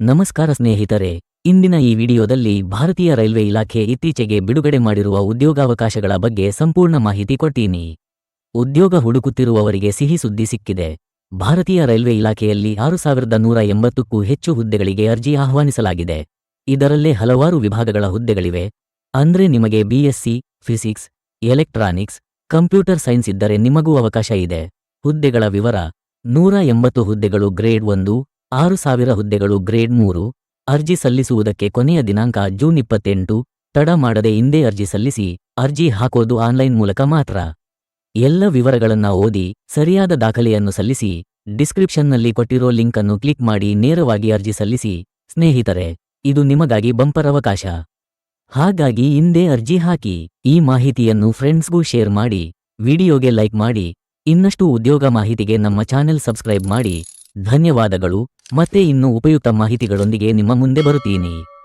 ನಮಸ್ಕಾರ ಸ್ನೇಹಿತರೆ, ಇಂದಿನ ಈ ವಿಡಿಯೋದಲ್ಲಿ ಭಾರತೀಯ ರೈಲ್ವೆ ಇಲಾಖೆ ಇತ್ತೀಚೆಗೆ ಬಿಡುಗಡೆ ಮಾಡಿರುವ ಉದ್ಯೋಗಾವಕಾಶಗಳ ಬಗ್ಗೆ ಸಂಪೂರ್ಣ ಮಾಹಿತಿ ಕೊಡ್ತೀನಿ. ಉದ್ಯೋಗ ಹುಡುಕುತ್ತಿರುವವರಿಗೆ ಸಿಹಿ ಸುದ್ದಿ ಸಿಕ್ಕಿದೆ. ಭಾರತೀಯ ರೈಲ್ವೆ ಇಲಾಖೆಯಲ್ಲಿ ಆರು ಸಾವಿರದ ನೂರ ಎಂಬತ್ತಕ್ಕೂ ಹೆಚ್ಚು ಹುದ್ದೆಗಳಿಗೆ ಅರ್ಜಿ ಆಹ್ವಾನಿಸಲಾಗಿದೆ. ಇದರಲ್ಲೇ ಹಲವಾರು ವಿಭಾಗಗಳ ಹುದ್ದೆಗಳಿವೆ. ಅಂದ್ರೆ ನಿಮಗೆ BSc physics, electronics, computer science ಇದ್ದರೆ ನಿಮಗೂ ಅವಕಾಶ ಇದೆ. ಹುದ್ದೆಗಳ ವಿವರ, ನೂರ ಎಂಬತ್ತು ಹುದ್ದೆಗಳು ಗ್ರೇಡ್ ಒಂದು ಆರು ಸಾವಿರ ಹುದ್ದೆಗಳು ಗ್ರೇಡ್ ಮೂರು, ಅರ್ಜಿ ಸಲ್ಲಿಸುವುದಕ್ಕೆ ಕೊನೆಯ ದಿನಾಂಕ ಜೂನ್ ಇಪ್ಪತ್ತೆಂಟು, ತಡ ಮಾಡದೆ ಇಂದೇ ಅರ್ಜಿ ಸಲ್ಲಿಸಿ, ಅರ್ಜಿ ಹಾಕೋದು ಆನ್ಲೈನ್ ಮೂಲಕ ಮಾತ್ರ. ಎಲ್ಲ ವಿವರಗಳನ್ನ ಓದಿ, ಸರಿಯಾದ ದಾಖಲೆಯನ್ನು ಸಲ್ಲಿಸಿ, ಡಿಸ್ಕ್ರಿಪ್ಷನ್ನಲ್ಲಿ ಕೊಟ್ಟಿರೋ ಲಿಂಕ್ ಅನ್ನು ಕ್ಲಿಕ್ ಮಾಡಿ ನೇರವಾಗಿ ಅರ್ಜಿ ಸಲ್ಲಿಸಿ, ಸ್ನೇಹಿತರೆ, ಇದು ನಿಮಗಾಗಿ ಬಂಪರ್ ಅವಕಾಶ ಹಾಗಾಗಿ ಇಂದೇ ಅರ್ಜಿ ಹಾಕಿ, ಈ ಮಾಹಿತಿಯನ್ನು ಫ್ರೆಂಡ್ಸ್ಗೂ ಶೇರ್ ಮಾಡಿ, ವಿಡಿಯೋಗೆ ಲೈಕ್ ಮಾಡಿ, ಇನ್ನಷ್ಟು ಉದ್ಯೋಗ ಮಾಹಿತಿಗೆ ನಮ್ಮ ಚಾನೆಲ್ ಸಬ್ಸ್ಕ್ರೈಬ್ ಮಾಡಿ, ಧನ್ಯವಾದಗಳು. ಮತ್ತೆ ಇನ್ನು ಉಪಯುಕ್ತ ಮಾಹಿತಿಗಳೊಂದಿಗೆ ನಿಮ್ಮ ಮುಂದೆ ಬರುತ್ತೀನಿ.